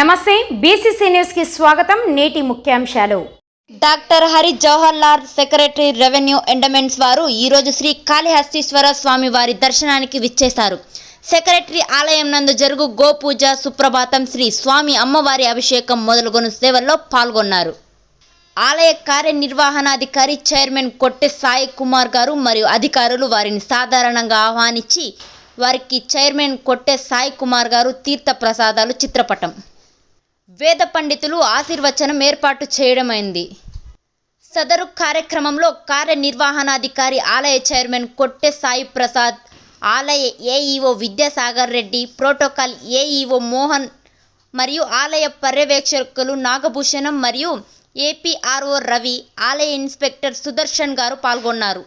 నమస్తే బీసీసీ న్యూస్కి స్వాగతం నేటి ముఖ్యాంశాలు. Doctor Hari Jawahar Lal secretary revenue endowments వారు ఈరోజు శ్రీ కాళీహస్తీశ్వర స్వామి వారి దర్శనానికి విచ్చేశారు. సెక్రటరీ ఆలయం నందు జరుగు గోపూజ సుప్రభాతం శ్రీ స్వామి అమ్మవారి అభిషేకం మొదలుగొను సేవల్లో పాల్గొన్నారు. ఆలయ కార్యనిర్వహణాధికారి చైర్మన్ కొట్టె సాయి కుమార్ గారు మరియు అధికారులు వారిని సాధారణంగా ఆహ్వానించి వారికి చైర్మన్ కొట్టె సాయి కుమార్ గారు తీర్థ ప్రసాదాలు చిత్రపటం వేద పండితులు ఆశీర్వచనం ఏర్పాటు చేయడమైంది. సదరు కార్యక్రమంలో కార్యనిర్వహణాధికారి ఆలయ చైర్మన్ కొట్టె సాయి ప్రసాద్ ఆలయ AEO Vidyasagar Reddy protocol AEO Mohan మరియు ఆలయ పర్యవేక్షకులు నాగభూషణం మరియు ఏపీఆర్ఓ రవి ఆలయ ఇన్స్పెక్టర్ సుదర్శన్ గారు పాల్గొన్నారు.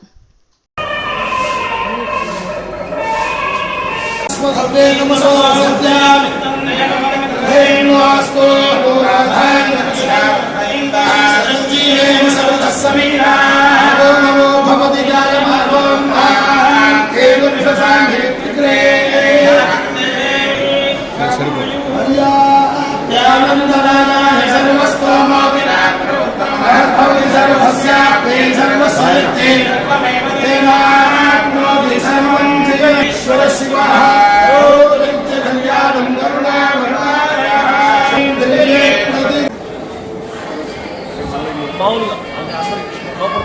మామూలుగా అంటే అందరికి లోపల